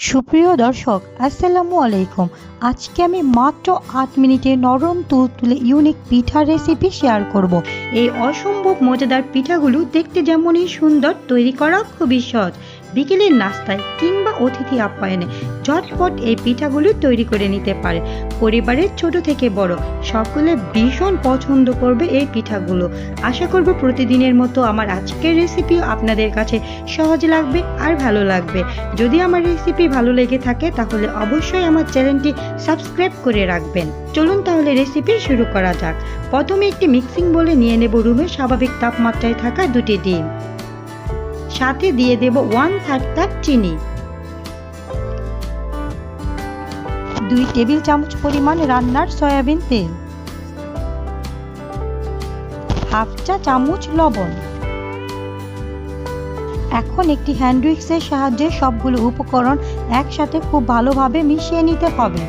সুপ্রিয় দর্শক, আসসালামু আলাইকুম আজকে আমি মাত্র আট মিনিটে নরম তুল তুলে ইউনিক পিঠা রেসিপি শেয়ার করব। এই অসম্ভব মজাদার পিঠাগুলো দেখতে যেমনই সুন্দর, তৈরি করা খুবই সহজ বিকেলের নাস্তায় কিংবা অতিথি আপ্যায়নে ঝটপট এই পিঠাগুলো তৈরি করে নিতে পারে। পরিবারের ছোট থেকে বড় সকলে ভীষণ পছন্দ করবে এই পিঠাগুলো। আশা করব প্রতিদিনের মতো আমার আজকের রেসিপিও আপনাদের কাছে সহজ লাগবে আর ভালো লাগবে। যদি আমার রেসিপি ভালো লেগে থাকে তাহলে অবশ্যই আমার চ্যানেলটি সাবস্ক্রাইব করে রাখবেন। চলুন তাহলে রেসিপি শুরু করা যাক। প্রথমে একটি মিক্সিং বলে নিয়ে নেব রুমের স্বাভাবিক তাপমাত্রায় থাকা দুটি ডিম। সাথে দিয়ে দেব ওয়ান থার্ড কাপ চিনি। দুই টেবিল চামচ পরিমাণ রান্নার সয়াবিন তেল। হাফ চা চামচ লবণ। এখন একটি হ্যান্ড উইক্সের সাহায্যে সবগুলো উপকরণ একসাথে খুব ভালোভাবে মিশিয়ে নিতে হবে।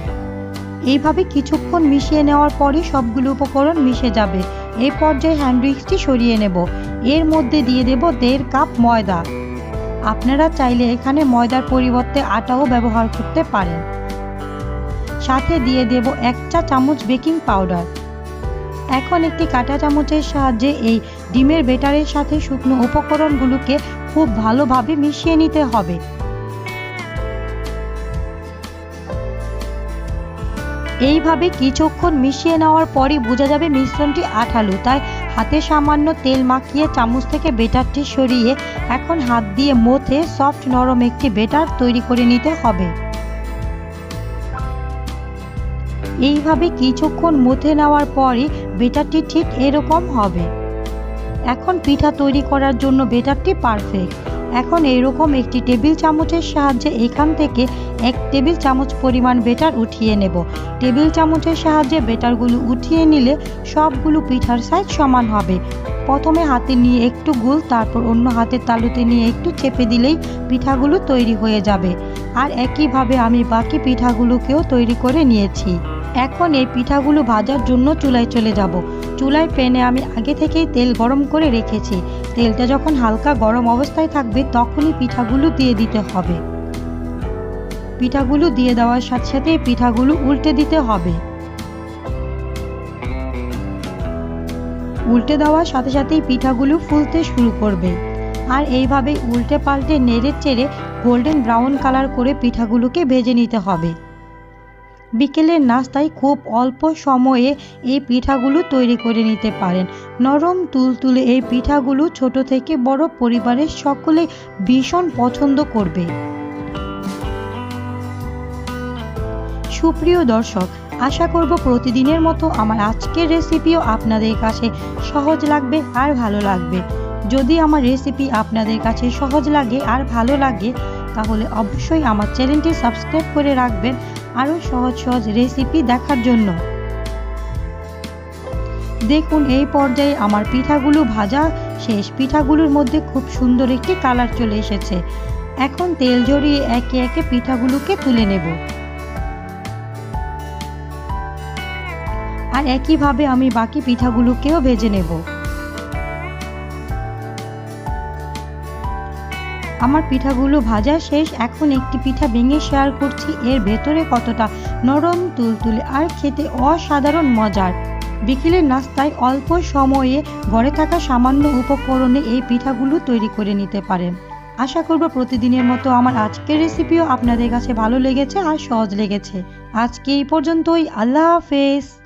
এইভাবে কিছুক্ষণ মিশিয়ে নেওয়ার পরে সবগুলো উপকরণ মিশে যাবে। এই পর্যায়ে হ্যান্ড উইক্সটি সরিয়ে নেব। এর মধ্যে দিয়ে দেব দেড় কাপ ময়দা। আপনারা চাইলে এখানে ময়দার পরিবর্তে আটাও ব্যবহার করতে পারেন। সাথে দিয়ে দেব এক চা চামচ বেকিং পাউডার। এখন একটি কাঁটা চামচের সাহায্যে এই ডিমের বেটারের সাথে শুকনো উপকরণগুলোকে খুব ভালোভাবে মিশিয়ে নিতে হবে। এইভাবে কিছুক্ষণ মিশিয়ে নেওয়ার পরই বোঝা যাবে মিশ্রণটি আঠালো, তাই হাতে সামান্য তেল মাখিয়ে চামচ থেকে বেটারটি সরিয়ে এখন হাত দিয়ে মথে সফট নরম একটি বেটার তৈরি করে নিতে হবে। এইভাবে কিছুক্ষণ মথে নেওয়ার পরই বেটারটি ঠিক এরকম হবে। এখন পিঠা তৈরি করার জন্য বেটারটি পারফেক্ট। এখন এইরকম একটি টেবিল চামচের সাহায্যে এখান থেকে এক টেবিল চামচ পরিমাণ বেটার উঠিয়ে নেব। টেবিল চামচের সাহায্যে বেটারগুলো উঠিয়ে নিলে সবগুলো পিঠার সাইজ সমান হবে। প্রথমে হাতে নিয়ে একটু গুল, তারপর অন্য হাতের তালুতে নিয়ে একটু চেপে দিলেই পিঠাগুলো তৈরি হয়ে যাবে। আর একইভাবে আমি বাকি পিঠাগুলোকেও তৈরি করে নিয়েছি। এখন এই পিঠাগুলো ভাজার জন্য চুলায় চলে যাব। চুলায় প্যানে আমি আগে থেকেই তেল গরম করে রেখেছি। তেলটা যখন হালকা গরম অবস্থায় থাকবে, তখনই পিঠাগুলো দিয়ে দিতে হবে। পিঠাগুলো দিয়ে দেওয়ার সাথে সাথে পিঠাগুলো উল্টে দিতে হবে। উল্টে দেওয়ার সাথে সাথেই পিঠাগুলো ফুলতে শুরু করবে। আর এইভাবে উল্টে পাল্টে নেড়ে চেড়ে গোল্ডেন ব্রাউন কালার করে পিঠাগুলোকে ভেজে নিতে হবে। বিকেলের নাস্তায় খুব অল্প সময়ে এই পিঠাগুলো তৈরি করে নিতে পারেন। নরম তুলতুলে এই পিঠাগুলো ছোট থেকে বড় পরিবারের সকলে ভীষণ পছন্দ করবে। সুপ্রিয় দর্শক, আশা করব প্রতিদিনের মতো আমার আজকের রেসিপিও আপনাদের কাছে সহজ লাগবে আর ভালো লাগবে। যদি আমার রেসিপি আপনাদের কাছে সহজ লাগে আর ভালো লাগে, তাহলে অবশ্যই আমার চ্যানেলটি সাবস্ক্রাইব করে রাখবেন। আরও সহজ সহজ রেসিপি দেখার জন্য। দেখুন, এই পর্যায়ে আমার পিঠাগুলো ভাজা শেষ। পিঠাগুলোর মধ্যে খুব সুন্দর একটি কালার চলে এসেছে। এখন তেল জড়িয়ে একে একে পিঠাগুলোকে তুলে নেব। আর একইভাবে আমি বাকি পিঠাগুলোকেও ভেজে নেব। আমার পিঠাগুলো ভাজা শেষ, এখন একটি পিঠা ভেঙে শেয়ার করছি। এর ভেতরে কতটা নরম, তুলতুলে আর খেতে অসাধারণ মজার। বিকেলের নাস্তায় অল্প সময়ে ঘরে থাকা সামান্য উপকরণে এই পিঠাগুলো তৈরি করে নিতে পারেন। আশা করব প্রতিদিনের মতো আমার আজকের রেসিপিও আপনাদের কাছে ভালো লেগেছে আর সহজ লেগেছে। আজকে এই পর্যন্তই। আল্লাহ হাফেজ।